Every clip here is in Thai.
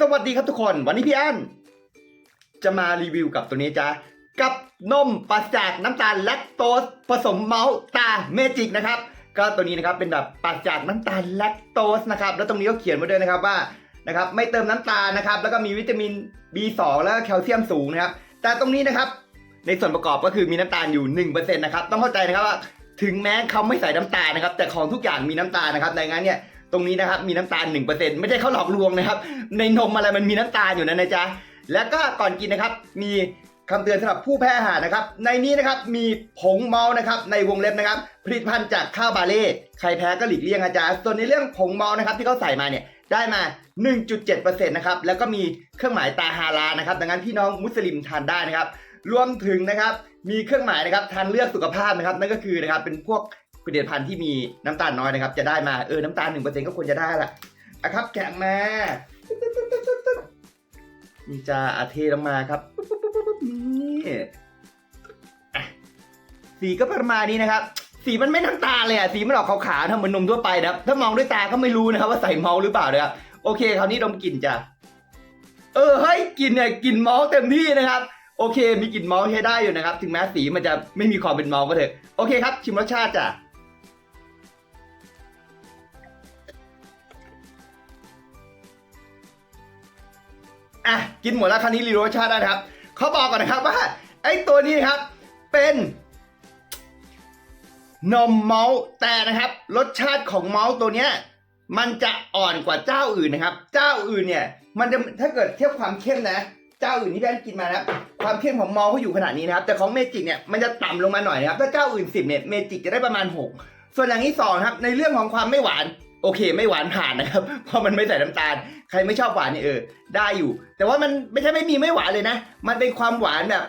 สวัสดีครับทุกคนวันนี้พี่อั้นจะมารีวิวกับตัวนี้จ้ะกับนมปราศจากน้ำตาลแลคโตสผสมเมาส์ตาเมจิกนะครับ ก็ตัวนี้นะครับเป็นแบบปราศจากน้ำตาลแลคโตสนะครับแล้วตรงนี้ก็เขียนไว้ด้วยนะครับว่านะครับไม่เติมน้ำตาลนะครับ แล้วก็มีวิตามิน B2 แล้วก็แคลเซียมสูงนะครับ แต่ตรงนี้นะครับ ในส่วนประกอบก็คือมีน้ำตาลอยู่1%นะครับต้องเข้าใจนะครับว่าถึงแม้เขาไม่ใส่น้ำตาลนะครับ แต่ของทุกอย่างมีน้ำตาลนะครับดังนั้นเนี่ย ตรงนี้นะครับมีน้ำตาล 1%ไม่ใช่เขาหลอกลวงนะครับ ในนมอะไรมันมีน้ำตาลอยู่นะนะจ๊ะแล้วก็ก่อนกินนะครับมีคำเตือนสำหรับผู้แพ้อาหารนะครับ ในนี้นะครับมีผงเมานะครับในวงเล็บนะครับ ผลิตภัณฑ์จากข้าวบาเล่ใครแพ้ก็หลีกเลี่ยงอาจารย์ส่วนในเรื่องผงเมานะครับที่เขาใส่มาเนี่ยได้มา 1.7%นะครับแล้วก็มีเครื่องหมายตาฮาลานะครับ ดังนั้นพี่น้องมุสลิมทานได้นะครับ รวมถึงนะครับมีเครื่องหมายนะครับทางเลือกสุขภาพนะครับนั่นก็คือนะครับเป็นพวก ผลิตภัณฑ์ที่มีน้ำตาลน้อยนะครับ จะได้มาเออน้ำตาล1%ก็ควรจะได้ละอะครับ แกะมานี่จะอาเทลงมาครับนี่สีก็ประมาณนี้นะครับ สีมันไม่น้ำตาลเลยอะสีมันออกขาวๆทำเหมือนนมทั่วไปนะครับ ถ้ามองด้วยตาก็ไม่รู้นะครับว่าใส่เมาหรือเปล่านะครับโอเคคราวนี้ดมกลิ่นจ้ะเออให้ยกลิ่นเนี่ยกลิ่นเมาส์เต็มที่นะครับโอเค มีกลิ่นเมาส์ใช้ได้อยู่นะครับ ถึงแม้สีมันจะไม่มีความเป็นเมาส์ก็เถอะ โอเคครับ ชิมรสชาติจ้ะ อะกินหมดแล้วคราวนี้รีวิวรสชาติได้ครับเขาบอกก่อนนะครับว่าไอ้ตัวนี้ครับเป็นนมเมาส์แต่นะครับรสชาติของเมาส์ตัวเนี้ยมันจะอ่อนกว่าเจ้าอื่นนะครับ เจ้าอื่นเนี่ย มันจะถ้าเกิดเทียบความเข้มนะ เจ้าอื่นที่แป้นกินมานะความเข้มของเมาส์เขาอยู่ขนาดนี้นะครับ แต่ของเมจิกเนี่ยมันจะต่ำลงมาหน่อยนะครับถ้าเจ้าอื่น10เนี่ยเมจิกจะได้ประมาณ 6 ส่วนอย่างที่สองครับในเรื่องของความไม่หวาน โอเค ไม่หวานผ่านนะครับ เพราะมันไม่ใส่น้ำตาล ใครไม่ชอบหวานเนี่ยเออ ได้อยู่ แต่ว่ามันไม่ใช่ไม่มีไม่หวานเลยนะ มันเป็นความหวานแบบ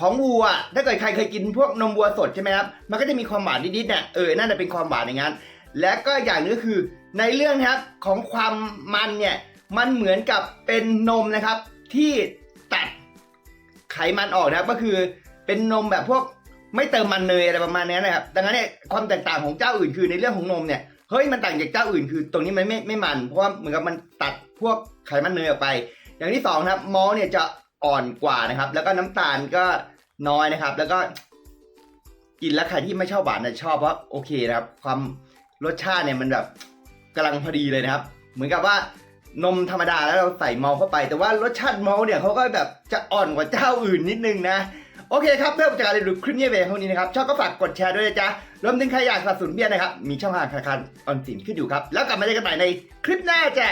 ของวัว ถ้าเกิดใครเคยกินพวกนมวัวสดใช่ไหมครับ มันก็จะมีความหวานนิดๆเนี่ยเออ น่าจะเป็นความหวานอย่างนั้น และก็อย่างนึงก็คือในเรื่องนะครับของความมันเนี่ย มันเหมือนกับเป็นนมนะครับ ที่ตัดไขมันออกนะครับ ก็คือเป็นนมแบบพวกไม่เติมมันเนยอะไรประมาณนี้นะครับ ดังนั้นเนี่ยความแตกต่างของเจ้าอื่นคือในเรื่องของนมเนี่ย เฮ้ยมันต่างจากเจ้าอื่นคือ ตรงนี้มันไม่ไม่มันเพราะว่าเหมือนกับมันตัดพวกไขมันเนยออกไป อย่างที่สองนะครับมอลเนี่ยจะอ่อนกว่านะครับ แล้วก็น้ำตาลก็น้อยนะครับ แล้วก็กินแล้วใครที่ไม่ชอบหวานนี่ยชอบเพราะโอเคนะครับ ความรสชาติเนี่ยมันแบบกำลังพอดีเลยนะครับ เหมือนกับว่านมธรรมดาแล้วเราใส่มอลเข้าไป แต่ว่ารสชาติมอลเนี่ยเขาก็แบบจะอ่อนกว่าเจ้าอื่นนิดนึงนะ โอเคครับเพื่อจากการรียนรู้คลิปนี้ไปเท่านี้นะครับชอบก็ฝากกดแชร์ด้วยนะจ๊ะรวมถึงใครอยากสนับสนุนเบียร์นะครับมีช่องทางธนาคารออมสินขึ้นอยู่ครับแล้วกลับมาเจอกันใหม่ในคลิปหน้าจ้ะ